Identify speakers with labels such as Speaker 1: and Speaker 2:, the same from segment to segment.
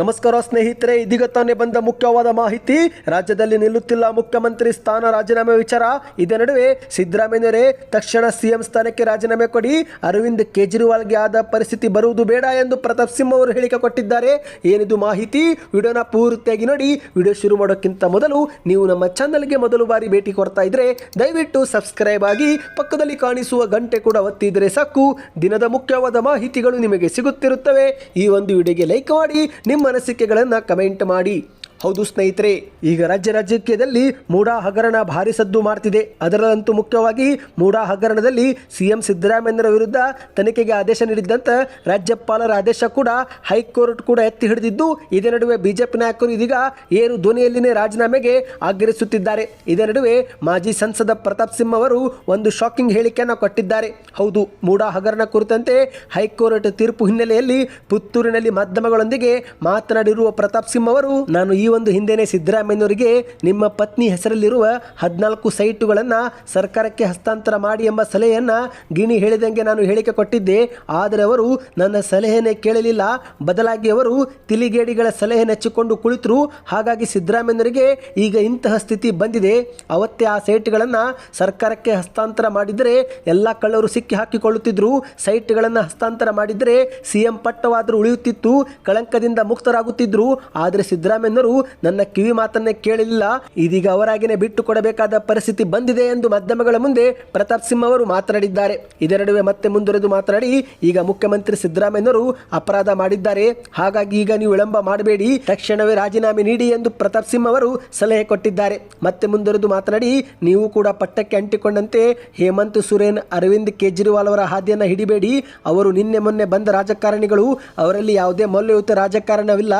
Speaker 1: ನಮಸ್ಕಾರ ಸ್ನೇಹಿತರೆ, ಇದೀಗ ತಾನೇ ಬಂದ ಮುಖ್ಯವಾದ ಮಾಹಿತಿ. ರಾಜ್ಯದಲ್ಲಿ ನಿಲ್ಲುತ್ತಿಲ್ಲ ಮುಖ್ಯಮಂತ್ರಿ ಸ್ಥಾನ ರಾಜೀನಾಮೆ ವಿಚಾರ. ಇದೇ ನಡುವೆ ಸಿದ್ದರಾಮಯ್ಯನವರೇ ತಕ್ಷಣ ಸಿಎಂ ಸ್ಥಾನಕ್ಕೆ ರಾಜೀನಾಮೆ ಕೊಡಿ. ಅರವಿಂದ್ ಕೇಜ್ರಿವಾಲ್ಗೆ ಆದ ಪರಿಸ್ಥಿತಿ ಬರುವುದು ಬೇಡ ಎಂದು ಪ್ರತಾಪ್ ಸಿಂಹ ಅವರು ಹೇಳಿಕೆ ಕೊಟ್ಟಿದ್ದಾರೆ. ಏನಿದು ಮಾಹಿತಿ? ವಿಡಿಯೋನ ಪೂರ್ತಿಯಾಗಿ ನೋಡಿ. ವಿಡಿಯೋ ಶುರು ಮಾಡೋಕ್ಕಿಂತ ಮೊದಲು ನೀವು ನಮ್ಮ ಚಾನಲ್ಗೆ ಮೊದಲು ಬಾರಿ ಭೇಟಿ ಕೊಡ್ತಾ ಇದ್ರೆ ದಯವಿಟ್ಟು ಸಬ್ಸ್ಕ್ರೈಬ್ ಆಗಿ ಪಕ್ಕದಲ್ಲಿ ಕಾಣಿಸುವ ಗಂಟೆ ಕೂಡ ಒತ್ತಿದರೆ ಸಾಕು. ದಿನದ ಮುಖ್ಯವಾದ ಮಾಹಿತಿಗಳು ನಿಮಗೆ ಸಿಗುತ್ತಿರುತ್ತವೆ. ಈ ಒಂದು ವಿಡಿಯೋಗೆ ಲೈಕ್ ಮಾಡಿ. ನಿಮ್ಮ ಅನಿಸಿಕೆಗಳನ್ನು ಕಮೆಂಟ್ ಮಾಡಿ. ಹೌದು ಸ್ನೇಹಿತರೆ, ಈಗ ರಾಜ್ಯ ರಾಜಕೀಯದಲ್ಲಿ ಮೂಡಾ ಹಗರಣ ಭಾರಿ ಸದ್ದು ಮಾಡ್ತಿದೆ. ಅದರಲ್ಲಂತೂ ಮುಖ್ಯವಾಗಿ ಮೂಡಾ ಹಗರಣದಲ್ಲಿ ಸಿಎಂ ಸಿದ್ದರಾಮಯ್ಯರ ವಿರುದ್ಧ ತನಿಖೆಗೆ ಆದೇಶ ನೀಡಿದ್ದಂತ ರಾಜ್ಯಪಾಲರ ಆದೇಶ ಕೂಡ ಹೈಕೋರ್ಟ್ ಕೂಡ ಎತ್ತಿ ಹಿಡಿದಿದ್ದು, ಇದೇ ನಡುವೆ ಬಿಜೆಪಿ ನಾಯಕರು ಇದೀಗ ಏರು ಧ್ವನಿಯಲ್ಲಿನೇ ರಾಜೀನಾಮೆಗೆ ಆಗ್ರಹಿಸುತ್ತಿದ್ದಾರೆ. ಇದೇ ನಡುವೆ ಮಾಜಿ ಸಂಸದ ಪ್ರತಾಪ್ ಸಿಂಹ ಅವರು ಒಂದು ಶಾಕಿಂಗ್ ಹೇಳಿಕೆಯನ್ನು ಕೊಟ್ಟಿದ್ದಾರೆ. ಹೌದು ಮೂಡಾ ಹಗರಣ ಕುರಿತಂತೆ ಹೈಕೋರ್ಟ್ ತೀರ್ಪು ಹಿನ್ನೆಲೆಯಲ್ಲಿ ಪುತ್ತೂರಿನಲ್ಲಿ ಮಾಧ್ಯಮಗಳೊಂದಿಗೆ ಮಾತನಾಡಿರುವ ಪ್ರತಾಪ್ ಸಿಂಹ ಅವರು, ನಾನು ಈ ಒಂದು ಹಿಂದೆನೆ ಸಿದ್ದರಾಮಯ್ಯನವರಿಗೆ ನಿಮ್ಮ ಪತ್ನಿ ಹೆಸರಲ್ಲಿರುವ ಹದಿನಾಲ್ಕು ಸೈಟುಗಳನ್ನು ಸರ್ಕಾರಕ್ಕೆ ಹಸ್ತಾಂತರ ಮಾಡಿ ಎಂಬ ಸಲಹೆಯನ್ನು ಗಿಣಿ ಹೇಳಿದಂಗೆ ನಾನು ಹೇಳಿಕೆ ಕೊಟ್ಟಿದ್ದೆ. ಆದರೆ ಅವರು ನನ್ನ ಸಲಹೆನೇ ಕೇಳಲಿಲ್ಲ. ಬದಲಾಗಿ ಅವರು ತಿಲಿಗೇಡಿಗಳ ಸಲಹೆ ನೆಚ್ಚಿಕೊಂಡು ಕುಳಿತರು. ಹಾಗಾಗಿ ಸಿದ್ದರಾಮಯ್ಯನವರಿಗೆ ಈಗ ಇಂತಹ ಸ್ಥಿತಿ ಬಂದಿದೆ. ಅವತ್ತೇ ಆ ಸೈಟ್ಗಳನ್ನು ಸರ್ಕಾರಕ್ಕೆ ಹಸ್ತಾಂತರ ಮಾಡಿದರೆ ಎಲ್ಲ ಕಳ್ಳರು ಸಿಕ್ಕಿ ಹಾಕಿಕೊಳ್ಳುತ್ತಿದ್ದರು ಸೈಟ್ಗಳನ್ನು ಹಸ್ತಾಂತರ ಮಾಡಿದರೆ ಸಿಎಂ ಪಟ್ಟವಾದರೂ ಉಳಿಯುತ್ತಿತ್ತು. ಕಳಂಕದಿಂದ ಮುಕ್ತರಾಗುತ್ತಿದ್ದರು ಆದರೆ ಸಿದ್ದರಾಮಯ್ಯನವರು ನನ್ನ ಕಿವಿ ಮಾತನ್ನೇ ಕೇಳಲಿಲ್ಲ ಇದೀಗ ಅವರಾಗಿನೇ ಬಿಟ್ಟು ಕೊಡಬೇಕಾದ ಪರಿಸ್ಥಿತಿ ಬಂದಿದೆ ಎಂದು ಮಾಧ್ಯಮಗಳ ಮುಂದೆ ಪ್ರತಾಪ್ ಸಿಂಹ ಅವರು ಮಾತನಾಡಿದ್ದಾರೆ. ಇದರ ನಡುವೆ ಮತ್ತೆ ಮುಂದುವರೆದು ಮಾತನಾಡಿ, ಈಗ ಮುಖ್ಯಮಂತ್ರಿ ಸಿದ್ದರಾಮಯ್ಯನವರು ಅಪರಾಧ ಮಾಡಿದ್ದಾರೆ. ಹಾಗಾಗಿ ಈಗ ನೀವು ವಿಳಂಬ ಮಾಡಬೇಡಿ. ತಕ್ಷಣವೇ ರಾಜೀನಾಮೆ ನೀಡಿ ಎಂದು ಪ್ರತಾಪ್ ಸಿಂಹ ಅವರು ಸಲಹೆ ಕೊಟ್ಟಿದ್ದಾರೆ. ಮತ್ತೆ ಮುಂದುವರೆದು ಮಾತನಾಡಿ, ನೀವು ಕೂಡ ಪಟ್ಟಕ್ಕೆ ಅಂಟಿಕೊಂಡಂತೆ ಹೇಮಂತ್ ಸುರೇನ್ ಅರವಿಂದ್ ಕೇಜ್ರಿವಾಲ್ ಅವರ ಹಾದಿಯನ್ನು ಹಿಡಿಬೇಡಿ. ಅವರು ನಿನ್ನೆ ಮೊನ್ನೆ ಬಂದ ರಾಜಕಾರಣಿಗಳು, ಅವರಲ್ಲಿ ಯಾವುದೇ ಮೌಲ್ಯಯುತ ರಾಜಕಾರಣವಿಲ್ಲ.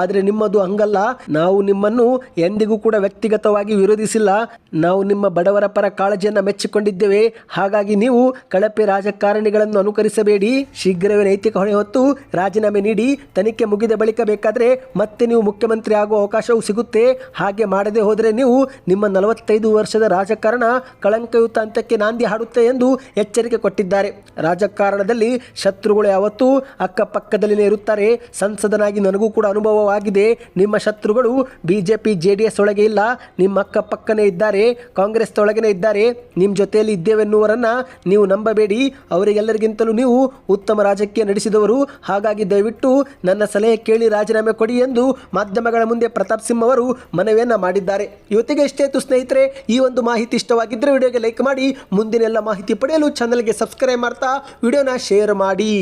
Speaker 1: ಆದರೆ ನಿಮ್ಮದು ಹಂಗಲ್ಲ. ನಾವು ನಿಮ್ಮನ್ನು ಎಂದಿಗೂ ಕೂಡ ವ್ಯಕ್ತಿಗತವಾಗಿ ವಿರೋಧಿಸಿಲ್ಲ. ನಾವು ನಿಮ್ಮ ಬಡವರ ಪರ ಕಾಳಜಿಯನ್ನು ಮೆಚ್ಚಿಕೊಂಡಿದ್ದೇವೆ. ಹಾಗಾಗಿ ನೀವು ಕಳಪೆ ರಾಜಕಾರಣಿಗಳನ್ನು ಅನುಕರಿಸಬೇಡಿ. ಶೀಘ್ರವೇ ನೈತಿಕ ಹೊಣೆ ಹೊತ್ತು ರಾಜೀನಾಮೆ ನೀಡಿ ತನಿಖೆ ಮುಗಿದ ಬಳಿಕ ಬೇಕಾದರೆ ಮತ್ತೆ ನೀವು ಮುಖ್ಯಮಂತ್ರಿ ಆಗುವ ಅವಕಾಶವೂ ಸಿಗುತ್ತೆ. ಹಾಗೆ ಮಾಡದೆ ಹೋದರೆ ನೀವು ನಿಮ್ಮ ನಲವತ್ತೈದು ವರ್ಷದ ರಾಜಕಾರಣ ಕಳಂಕಯುತ ಹಂತಕ್ಕೆ ನಾಂದಿ ಹಾಡುತ್ತೆ ಎಂದು ಎಚ್ಚರಿಕೆ ಕೊಟ್ಟಿದ್ದಾರೆ. ರಾಜಕಾರಣದಲ್ಲಿ ಶತ್ರುಗಳು ಯಾವತ್ತೂ ಅಕ್ಕಪಕ್ಕದಲ್ಲಿನೇ ಇರುತ್ತಾರೆ. ಸಂಸದನಾಗಿ ನನಗೂ ಕೂಡ ಅನುಭವವಾಗಿದೆ. ನಿಮ್ಮ ಶತ್ರುಗಳು ಬಿಜೆಪಿ ಜೆ ಡಿ ಎಸ್ ಒಳಗೆ ಇಲ್ಲ. ನಿಮ್ಮ ಅಕ್ಕಪಕ್ಕನೇ ಇದ್ದಾರೆ. ಕಾಂಗ್ರೆಸ್ ಒಳಗೇನೆ ಇದ್ದಾರೆ. ನಿಮ್ಮ ಜೊತೆಯಲ್ಲಿ ಇದ್ದೇವೆನ್ನುವರನ್ನ ನೀವು ನಂಬಬೇಡಿ. ಅವರಿಗೆಲ್ಲರಿಗಿಂತಲೂ ನೀವು ಉತ್ತಮ ರಾಜಕೀಯ ನಡೆಸಿದವರು. ಹಾಗಾಗಿ ದಯವಿಟ್ಟು ನನ್ನ ಸಲಹೆ ಕೇಳಿ ರಾಜೀನಾಮೆ ಕೊಡಿ ಎಂದು ಮಾಧ್ಯಮಗಳ ಮುಂದೆ ಪ್ರತಾಪ್ ಸಿಂಹ ಅವರು ಮನವಿಯನ್ನ ಮಾಡಿದ್ದಾರೆ. ಇವತ್ತಿಗೆ ಇಷ್ಟೇ ಸ್ನೇಹಿತರೆ. ಈ ಒಂದು ಮಾಹಿತಿ ಇಷ್ಟವಾಗಿದ್ದರೆ ವಿಡಿಯೋಗೆ ಲೈಕ್ ಮಾಡಿ. ಮುಂದಿನ ಎಲ್ಲ ಮಾಹಿತಿ ಪಡೆಯಲು ಚಾನಲ್ಗೆ ಸಬ್ಸ್ಕ್ರೈಬ್ ಮಾಡ್ತಾ ವಿಡಿಯೋನ ಶೇರ್ ಮಾಡಿ.